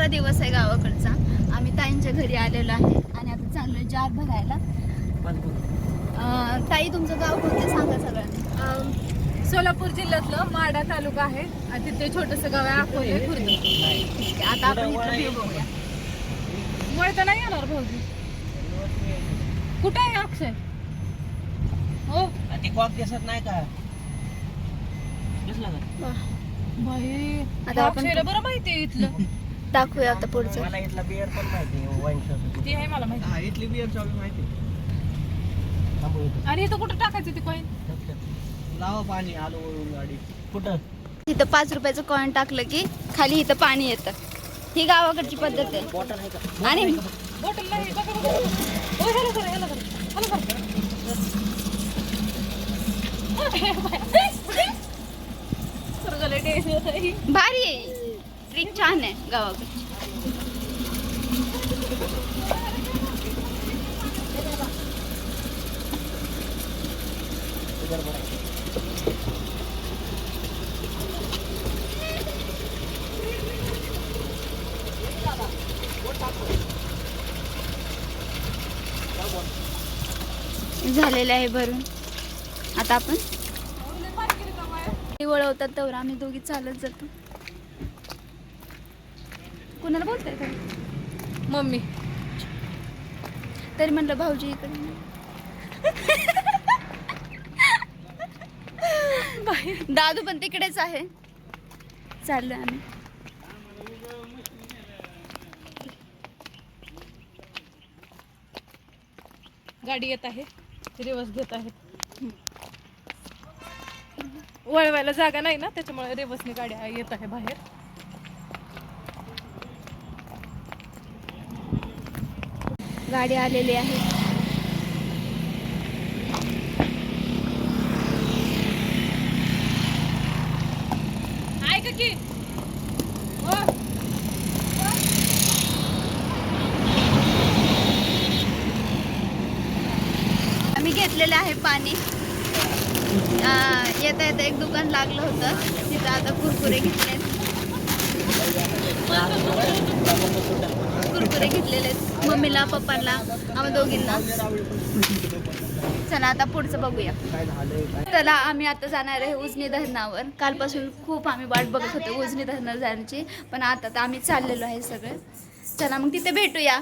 दुसरा दिवस आहे गावाकडचा. आम्ही ताईंच्या घरी आलेलो आहे आणि आता चाललोय जार भरायला. अं, ताई तुमचं गाव कोणतं? सांगा सगळ्यांना. अम, सोलापूर जिल्ह्यातलं माडा तालुका आहे. आणि तिथे छोटस गाव आहे अकोले खुर्द. ठीक आहे आता आपण इथं बघूया. वळता नाही येणार भाऊजी. कुठे आहे अक्षय? हो. ती कॉक दिसत नाही का? दिसला का? बाई आता आपण- अक्षयला बरं माहिती आहे इथलं. दाखवूया आता पुढचं. मला इथला बिअर पण माहिती वाईन शॉप ती आहे. मला माहिती? इथली बिअर शॉप माहिती. आणि इथं कुठं टाकायचं ती कॉईन लावा पाणी आलो वळून गाडी. कुठं? इथं पाच रुपयाचं कॉईन टाकलं की खाली इथं पाणी येतं. ही गावाकडची पद्धत आहे. बॉटल आहे का? आणि बॉटल नाही बघा बघा बघा. ओ, ह्याला करा ह्याला करा ह्याला करा. स्वर्गाला टेस्ट आहे. भारी आहे. ट्रिक छान आहे गावाकडची. झालेलं आहे भरून. आता आपण. ते वळवतात तर आम्ही दोघी चालत जातो. कुणाला बोलताय का? मम्मी. तरी म्हणलं भाऊजी इकडे. दादू पण तिकडेच आहे. चाललोय आम्ही. गाडी येत आहे. रिवर्स घेत आहेत वळवायला जागा नाही ना त्याच्यामुळे रिवर्सनी गाडी येत आहे बाहेर. गाडी आलेली आहे. हो. आम्ही घेतलेलं आहे पाणी. येता येता एक दुकान लागलं होतं. तिथं आता कुरकुरे घेतले वगैरे घेतलेले आहेत. मम्मीला पप्पाला आम्ही दोघींना. चला आता पुढचं बघूया. चला आम्ही आता जाणार आहे उजनी धरणावर. कालपासून खूप आम्ही वाट बघत होतो उजनी धरणावर जाण्याची पण आता तर आम्ही चाललेलो आहे सगळे. चला मग तिथे भेटूया.